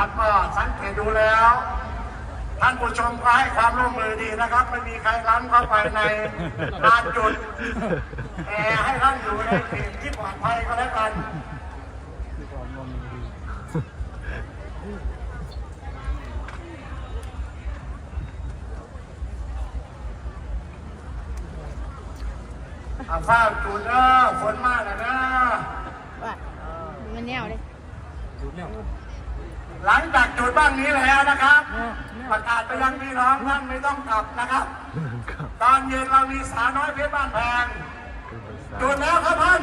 ครับก็สังเกตดูแล้ว ท่านผู้ชมก็ให้ความร่วมมือดีนะครับ ไม่มีใครล้ำเข้าไปในลานจุดแต่ให้ท่านอยู่ในเขตที่ปลอดภัยก็แล้วกันอาฟ้าจุดเด้อฝนมากนะนะว่ามันแนวเลย หลังจากจุดบ้างนี้แล้วนะครับ ประกาศไปยังพี่น้องท่านไม่ต้องกลับนะครับ ตอนเย็นเรามีสาน้อยเพชรบ้านแพงจุดแล้วครับท่าน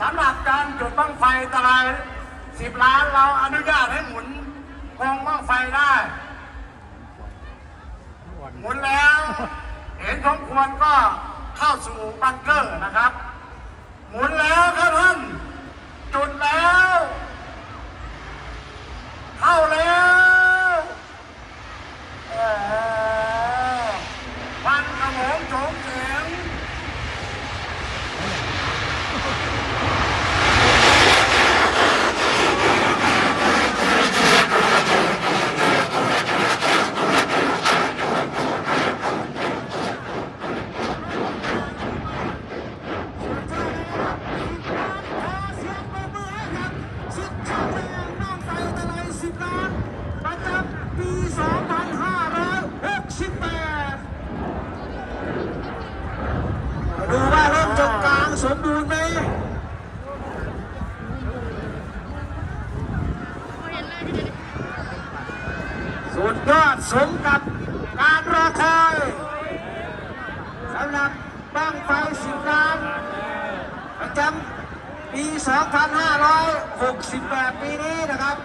สำหรับการจุดบ้างไฟตะไลสิบล้านเราอนุญาตให้หมุนกองบ้างไฟได้หมุนแล้ว เห็นสมควรก็เข้าสู่บังเกอร์นะครับ หมุนแล้วครับท่าน จุดแล้ว เข้าแล้วโอ้โหควัน ขโว่าเริ่มจบกลางสมบูรณ์ไหมสุดยอดสมกับการรอคอยสำหรับบ้างไฟสิบล้านประจำปี 2568 ปีนี้นะครับ